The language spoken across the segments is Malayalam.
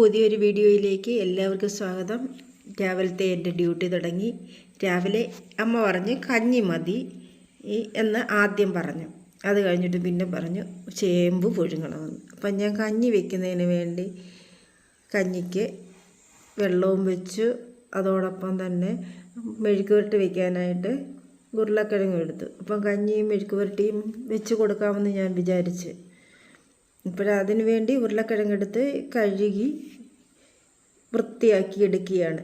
പുതിയൊരു വീഡിയോയിലേക്ക് എല്ലാവർക്കും സ്വാഗതം. രാവിലത്തെ എന്റെ ഡ്യൂട്ടി തുടങ്ങി. രാവിലെ അമ്മ പറഞ്ഞ് കഞ്ഞി മതി എന്ന് ആദ്യം പറഞ്ഞു. അത് കഴിഞ്ഞിട്ട് പിന്നെ പറഞ്ഞു ചേമ്പ് പുഴുങ്ങണമെന്ന്. അപ്പം ഞാൻ കഞ്ഞി വെക്കുന്നതിന് വേണ്ടി കഞ്ഞിക്ക് വെള്ളവും വെച്ചു. അതോടൊപ്പം തന്നെ മെഴുക്ക് പുരട്ടി വെക്കാനായിട്ട് ഉരുളക്കിഴങ്ങ് എടുത്തു. അപ്പം കഞ്ഞിയും മെഴുക്ക് പുരട്ടിയും വെച്ച് കൊടുക്കാമെന്ന് ഞാൻ വിചാരിച്ച്. ഇപ്പോഴതിന് വേണ്ടി ഉരുളക്കിഴങ്ങെടുത്ത് കഴുകി വൃത്തിയാക്കി എടുക്കുകയാണ്.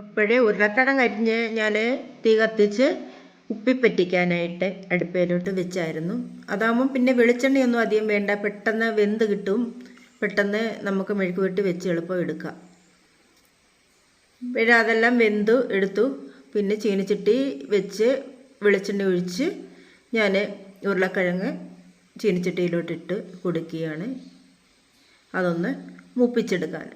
അപ്പോഴേ ഉരുളക്കിഴങ്ങ് അരിഞ്ഞ് ഞാൻ തീ കത്തിച്ച് ഉപ്പി പറ്റിക്കാനായിട്ട് അടുപ്പയിലോട്ട് വെച്ചായിരുന്നു. അതാകുമ്പം പിന്നെ വെളിച്ചെണ്ണയൊന്നും അധികം വേണ്ട. പെട്ടെന്ന് വെന്ത് കിട്ടും. പെട്ടെന്ന് നമുക്ക് മെഴുക്ക് വെട്ടി വെച്ച് എളുപ്പം എടുക്കാം. പിന്നെ അതെല്ലാം വെന്തു എടുത്തു. പിന്നെ ചീനിച്ചട്ടി വെച്ച് വെളിച്ചെണ്ണ ഒഴിച്ച് ഞാൻ ഉരുളക്കിഴങ്ങ് ചീനിച്ചട്ടിയിലോട്ടിട്ട് കൊടുക്കുകയാണ്. അതൊന്ന് മൂപ്പിച്ചെടുക്കാൻ.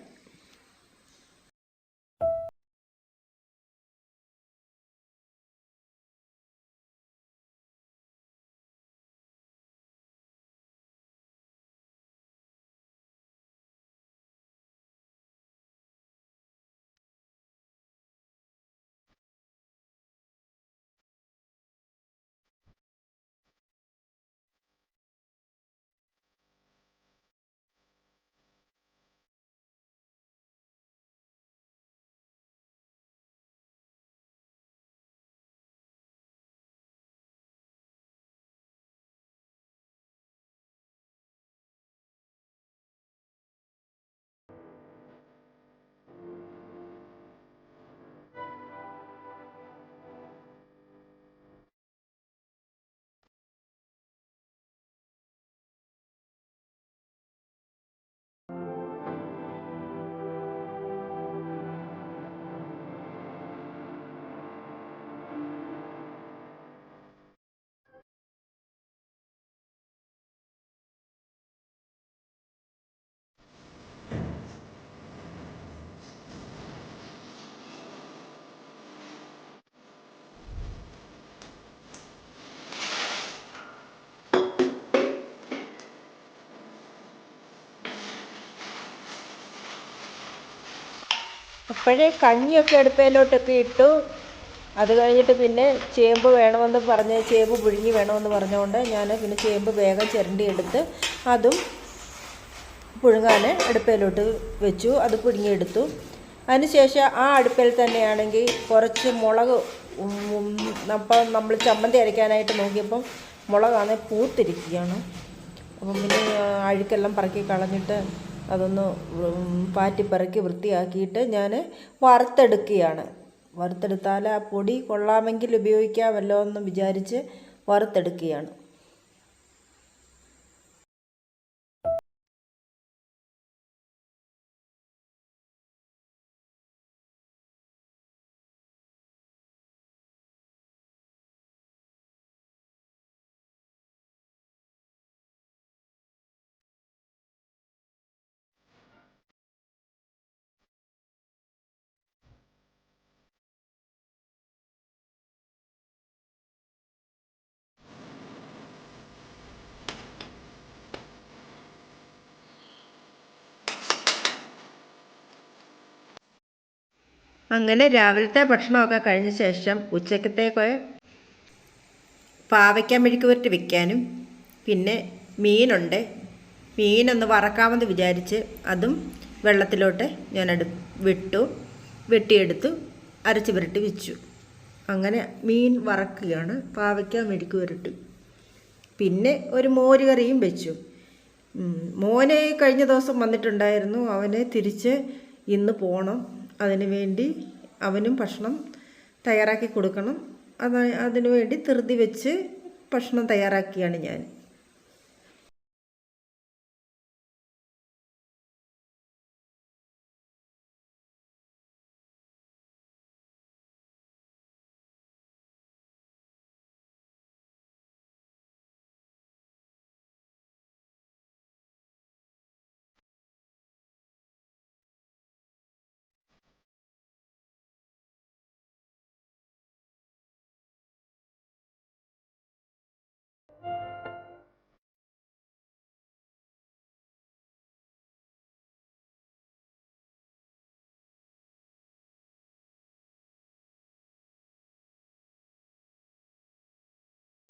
അപ്പോഴേ കഞ്ഞിയൊക്കെ അടുപ്പയിലോട്ടൊക്കെ ഇട്ടു. അത് കഴിഞ്ഞിട്ട് പിന്നെ ചേമ്പ് വേണമെന്ന് പറഞ്ഞ് ചേമ്പ് പുഴുങ്ങി വേണമെന്ന് പറഞ്ഞുകൊണ്ട് ഞാൻ പിന്നെ ചേമ്പ് വേഗം ചിരണ്ടി എടുത്ത് അതും പുഴുങ്ങാൻ അടുപ്പയിലോട്ട് വെച്ചു. അത് പുഴുങ്ങിയെടുത്തു. അതിനുശേഷം ആ അടുപ്പിൽ തന്നെയാണെങ്കിൽ കുറച്ച് മുളക് അപ്പം നമ്മൾ ചമ്മന്തി അരയ്ക്കാനായിട്ട് നോക്കിയപ്പം മുളകാണ് പൂത്തിരിക്കുകയാണ്. അപ്പം പിന്നെ അഴുക്കെല്ലാം പറക്കി കളഞ്ഞിട്ട് അതൊന്ന് പാറ്റിപ്പറക്കി വൃത്തിയാക്കിയിട്ട് ഞാൻ വറുത്തെടുക്കുകയാണ്. വറുത്തെടുത്താൽ ആ പൊടി കൊള്ളാമെങ്കിൽ ഉപയോഗിക്കാമല്ലോ എന്ന് വിചാരിച്ച് വറുത്തെടുക്കുകയാണ്. അങ്ങനെ രാവിലത്തെ ഭക്ഷണമൊക്കെ കഴിഞ്ഞ ശേഷം ഉച്ചക്കത്തേക്ക് പാവയ്ക്കാൻ മെഴുക്ക് പുരട്ടി വെക്കാനും പിന്നെ മീനുണ്ട്. മീനൊന്ന് വറക്കാമെന്ന് വിചാരിച്ച് അതും വെള്ളത്തിലോട്ട് ഞാൻ എടു വിട്ടു. വെട്ടിയെടുത്തു അരച്ച് പുരട്ടി വെച്ചു. അങ്ങനെ മീൻ വറക്കുകയാണ് പാവയ്ക്ക മെഴുക്ക് പുരട്ടി. പിന്നെ ഒരു മോരുകറിയും വെച്ചു. മോനെ കഴിഞ്ഞ ദിവസം വന്നിട്ടുണ്ടായിരുന്നു. അവനെ തിരിച്ച് ഇന്ന് പോകണം അതിനു വേണ്ടി അവനും ഭക്ഷണം തയ്യാറാക്കി കൊടുക്കണം. അത് അതിനുവേണ്ടി ധൃതി വെച്ച് ഭക്ഷണം തയ്യാറാക്കിയാണ് ഞാൻ.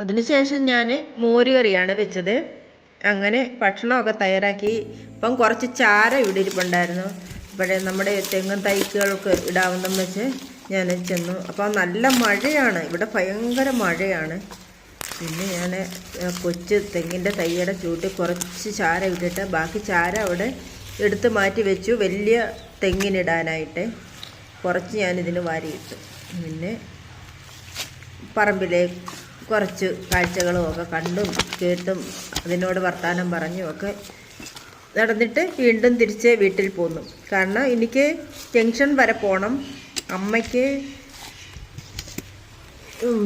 അതിനുശേഷം ഞാൻ മോര് കറിയാണ് വെച്ചത്. അങ്ങനെ ഭക്ഷണമൊക്കെ തയ്യാറാക്കി. ഇപ്പം കുറച്ച് ചാര ഇവിടെ ഇരിപ്പുണ്ടായിരുന്നു. ഇവിടെ നമ്മുടെ തെങ്ങും തൈക്കുകൾക്ക് ഇടാവുന്ന വെച്ച് ഞാൻ ചെന്നു. അപ്പോൾ നല്ല മഴയാണ്. ഇവിടെ ഭയങ്കര മഴയാണ്. പിന്നെ ഞാൻ കൊച്ചു തെങ്ങിന്റെ തൈയുടെ ചൂട്ടിൽ കുറച്ച് ചാര ഇട്ടിട്ട് ബാക്കി ചാര അവിടെ എടുത്ത് മാറ്റി വെച്ചു. വലിയ തെങ്ങിനിടാനായിട്ട്. കുറച്ച് ഞാനിതിന് വാരിയിട്ടു. പിന്നെ പറമ്പിലെ കുറച്ച് കാഴ്ചകളും ഒക്കെ കണ്ടും കേട്ടും അതിനോട് വർത്തമാനം പറഞ്ഞും ഒക്കെ നടന്നിട്ട് വീണ്ടും തിരിച്ച് വീട്ടിൽ പോന്നു. കാരണം എനിക്ക് ജംഗ്ഷൻ വരെ പോകണം അമ്മയ്ക്ക്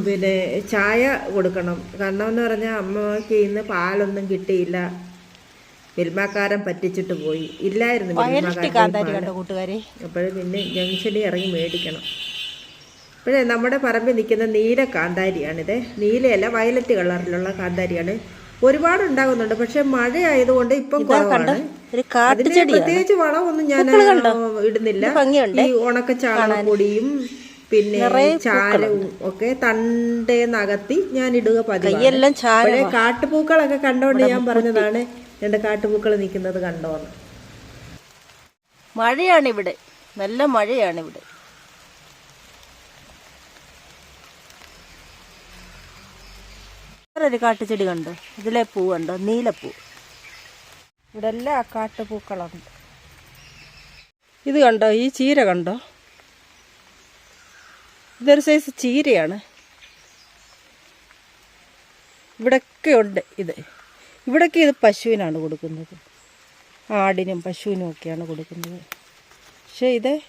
പിന്നെ ചായ കൊടുക്കണം. കാരണം എന്ന് പറഞ്ഞാൽ അമ്മയ്ക്ക് ഇന്ന് പാലൊന്നും കിട്ടിയില്ല. മിൽമാക്കാരൻ പറ്റിച്ചിട്ട് പോയി. ഇല്ലായിരുന്നു മിൽമാക്കാരൻ അപ്പോൾ പിന്നെ ജംഗ്ഷനിൽ ഇറങ്ങി മേടിക്കണം. അപ്പോഴേ നമ്മുടെ പറമ്പിൽ നിൽക്കുന്ന നീല കാന്താരിയാണിത്. നീലയല്ല വയലറ്റ് കളറിലുള്ള കാന്താരിയാണ്. ഒരുപാട് ഉണ്ടാകുന്നുണ്ട് പക്ഷെ മഴ ആയതുകൊണ്ട് ഇപ്പം കുറവാണ്. അതിന് പ്രത്യേകിച്ച് വളമൊന്നും ഞാൻ ഇടുന്നില്ല. ഈ ഉണക്ക ചാണകപ്പൊടിയും പിന്നെ ചാരവും ഒക്കെ തണ്ടേന്നകത്തി ഞാൻ ഇടുക പഴയ കാട്ടുപൂക്കളൊക്കെ കണ്ടോണ്ട് ഞാൻ പറഞ്ഞതാണ് രണ്ട് കാട്ടുപൂക്കൾ നിൽക്കുന്നത് കണ്ടോന്ന്. മഴയാണ് ഇവിടെ നല്ല മഴയാണ് ഇവിടെ വേറൊരു കാട്ടുചെടി കണ്ടോ. ഇതിലെ പൂ കണ്ടോ. നീലപ്പൂ. ഇവിടെ എല്ലാ കാട്ടുപൂക്കളുണ്ട്. ഇത് കണ്ടോ? ഈ ചീര കണ്ടോ? ഇതൊരു സൈസ് ചീരയാണ്. ഇവിടൊക്കെ ഉണ്ട് ഇത്. ഇവിടൊക്കെ ഇത് പശുവിനാണ് കൊടുക്കുന്നത്. ആടിനും പശുവിനും ഒക്കെയാണ് കൊടുക്കുന്നത്. പക്ഷേ ഇത്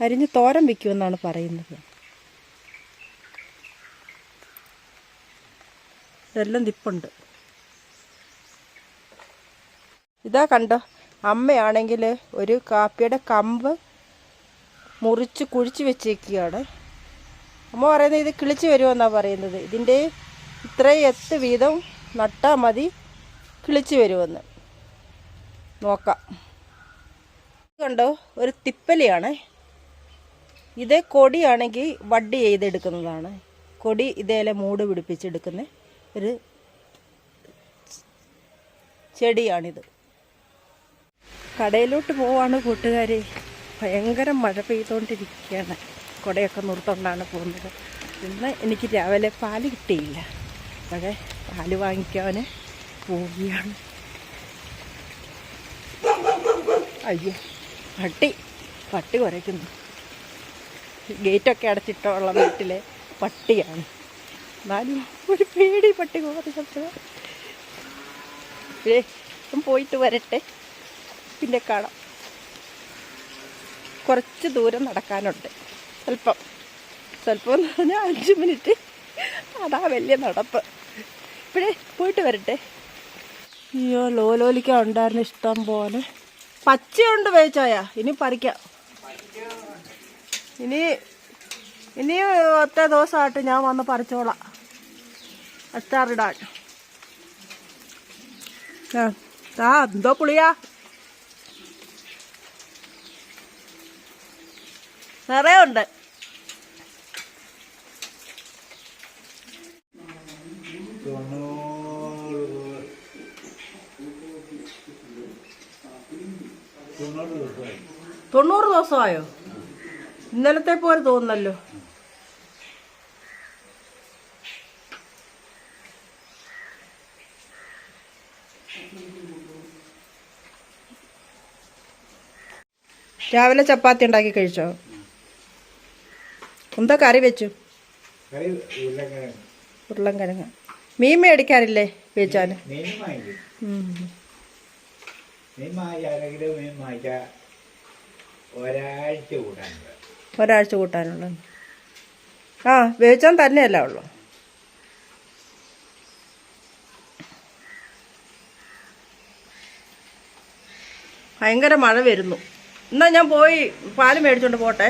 അരിഞ്ഞ് തോരൻ വയ്ക്കുമെന്നാണ് പറയുന്നത്. ഇതെല്ലാം നിപ്പുണ്ട്. ഇതാ കണ്ടോ അമ്മയാണെങ്കിൽ ഒരു കാപ്പിയുടെ കമ്പ് മുറിച്ച് കുഴിച്ച് വെച്ചേക്കുകയാണ്. അമ്മ പറയുന്നത് ഇത് കിളിച്ച് വരുമെന്നാണ് പറയുന്നത്. ഇതിന്റെ ഇത്രയും എത്ത് വീതം നട്ടാൽ മതി കിളിച്ച് വരുമെന്ന്. നോക്കാം. കണ്ടോ ഒരു തിപ്പലിയാണ്. ഇത് കൊടിയാണെങ്കിൽ വഡ്ഡി ചെയ്തെടുക്കുന്നതാണ്. കൊടി ഇതേലെ മൂട് പിടിപ്പിച്ചെടുക്കുന്ന. ഒരു ചെടിയാണിത്. കടയിലോട്ട് പോവാണ് കൂട്ടുകാരെ. ഭയങ്കര മഴ പെയ്തുകൊണ്ടിരിക്കുകയാണ് കുടയൊക്കെ നിർത്തോണ്ടാണ് പോകുന്നത്. ഇന്ന് എനിക്ക് രാവിലെ പാൽ കിട്ടിയില്ല. അതെ പാൽ വാങ്ങിക്കാൻ പോവുകയാണ്. അയ്യോ പട്ടി. പട്ടി കുറയ്ക്കുന്നു. ഗേറ്റൊക്കെ അടച്ചിട്ടുള്ള വീട്ടിലെ പട്ടിയാണ്. എന്നാലും ഒരു പേടി പട്ടി കോറി ഏ പോയിട്ട് വരട്ടെ. പിന്നെ കാണാം. കുറച്ച് ദൂരം നടക്കാനുണ്ട്. സ്വല്പം. സ്വല്പം എന്ന് പറഞ്ഞാൽ അഞ്ച് മിനിറ്റ്. അതാ വലിയ നടപ്പ്. ഇപ്പോഴേ പോയിട്ട് വരട്ടെ. അയ്യോ ലോലോലിക്ക ഉണ്ടായിരുന്നു ഇഷ്ടം പോലെ. പച്ചയുണ്ട് വേവിച്ചായ ഇനി പറിക്കാം. ഇനി ഇനി ഒറ്റ ദിവസമായിട്ട് ഞാൻ വന്ന് പറിച്ചോളാം. അച്ചാറിടാൻ ആ എന്തോ പുളിയാ. നിറയെ ഉണ്ട്. തൊണ്ണൂറ് ദിവസമായോ? ഇന്നലത്തെ പോലെ തോന്നുന്നല്ലോ. രാവിലെ ചപ്പാത്തി ഉണ്ടാക്കി കഴിച്ചോ? എന്താ കറി വെച്ചു? ഉരുളൻകിഴങ്ങ്. മീൻ മേടിക്കാറില്ലേ മീൻ ഒരാഴ്ച കൂട്ടാനുള്ള ആ വേവിച്ചാൻ തന്നെയല്ല ഉള്ളു. ഭയങ്കര മഴ വരുന്നു. എന്നാ ഞാൻ പോയി പാൽ മേടിച്ചോണ്ട് പോട്ടെ.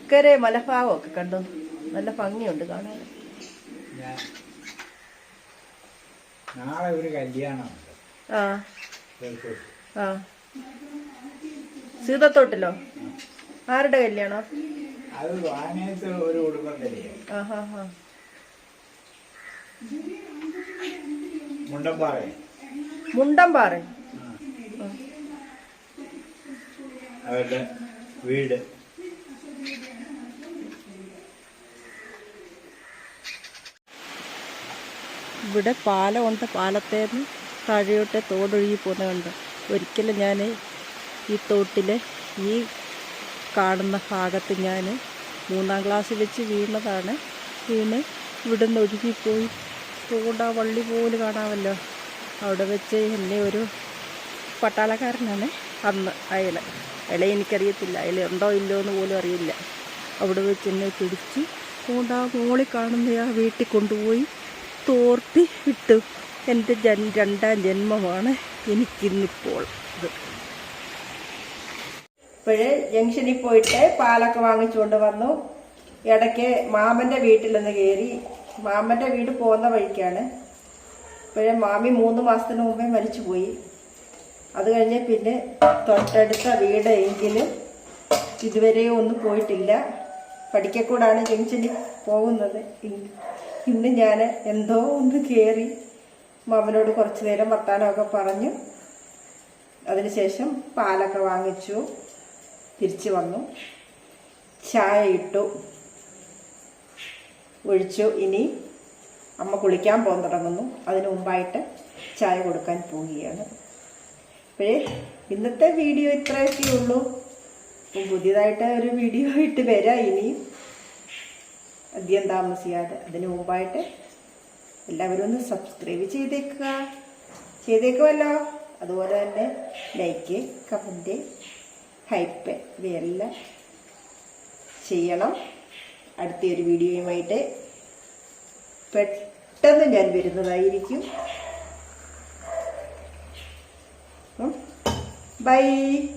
ഇക്കരെ ഒക്കെ കണ്ടു. നല്ല ഭംഗിയുണ്ട് കാണാൻ. നാളെ ഒരു കല്യാണമുണ്ട്. ആ. ആ. സീതത്തോട്ടിലോ? ആരുടെ കല്യാണം? അത് വാനേത്ത് ഒരു തന്നെയാണ് ആ അവരുടെ വീട്. ഇവിടെ പാലമുണ്ട്. പാലത്തേന്ന് താഴെയോട്ടെ തോടൊഴുകി പോകുന്നതുണ്ട്. ഒരിക്കലും ഞാൻ ഈ തോട്ടിലെ ഈ കാണുന്ന ഭാഗത്ത് ഞാൻ മൂന്നാം ക്ലാസ്സിൽ വെച്ച് വീണതാണ്. വീണ് ഇവിടുന്ന് ഒഴുകിപ്പോയി. തോണ്ട വള്ളി പോലും കാണാമല്ലോ. അവിടെ വെച്ച് എന്നെ ഒരു പട്ടാളക്കാരനാണ്. അന്ന് അയാൾ അയാളെ എനിക്കറിയത്തില്ല. അയാൾ ഉണ്ടോ ഇല്ലയോ എന്ന് പോലും അറിയില്ല. അവിടെ വെച്ച് എന്നെ പിടിച്ച് കൊണ്ട് ആ മോളിൽ കാണുന്ന ആ വീട്ടിൽ കൊണ്ടുപോയി തോർത്തി ഇട്ടു എന്റെ ജൻ രണ്ടാം ജന്മമാണ് എനിക്കിന്നിപ്പോൾ ഇത്. ഇപ്പോഴേ ജംഗ്ഷനിൽ പോയിട്ട് പാലൊക്കെ വാങ്ങിച്ചുകൊണ്ട് വന്നു. ഇടയ്ക്ക് മാമന്റെ വീട്ടിൽ നിന്ന് കയറി. മാമന്റെ വീട് പോകുന്ന വഴിക്കാണ്. ഇപ്പോഴേ മാമി മൂന്ന് മാസത്തിന് മുമ്പേ മരിച്ചുപോയി. അത് കഴിഞ്ഞ് പിന്നെ തൊട്ടടുത്ത വീട് എങ്കിലും ഇതുവരെയും ഒന്നും പോയിട്ടില്ല. പഠിക്കക്കൂടാണ് ജംഗ്ഷനിൽ പോകുന്നത്. ഇന്ന് ഞാൻ എന്തോ ഒന്ന് കയറി മാമനോട് കുറച്ച് നേരം വർത്താനമൊക്കെ പറഞ്ഞു. അതിനുശേഷം പാലൊക്കെ വാങ്ങിച്ചു. തിരിച്ചു വന്നു. ചായ ഇട്ടു. ഒഴിച്ചു. ഇനി അമ്മ കുളിക്കാൻ പോകാൻ തുടങ്ങുന്നു. അതിനു മുമ്പായിട്ട് ചായ കൊടുക്കാൻ പോവുകയാണ്. അപ്പോഴേ ഇന്നത്തെ വീഡിയോ ഇത്രയൊക്കെ ഉള്ളൂ. അപ്പം പുതിയതായിട്ട് ഒരു വീഡിയോ ആയിട്ട് വരാം ഇനിയും അധികം താമസിയാതെ. അതിന് മുമ്പായിട്ട് എല്ലാവരും ഒന്ന് സബ്സ്ക്രൈബ് ചെയ്തേക്കുക. ചെയ്തേക്കുമല്ലോ അതുപോലെ തന്നെ ലൈക്ക് കമന്റ് ഹൈപ്പ് ഇവയെല്ലാം ചെയ്യണം. അടുത്തൊരു വീഡിയോയുമായിട്ട് പെട്ടെന്ന് ഞാൻ വരുന്നതായിരിക്കും. Bye.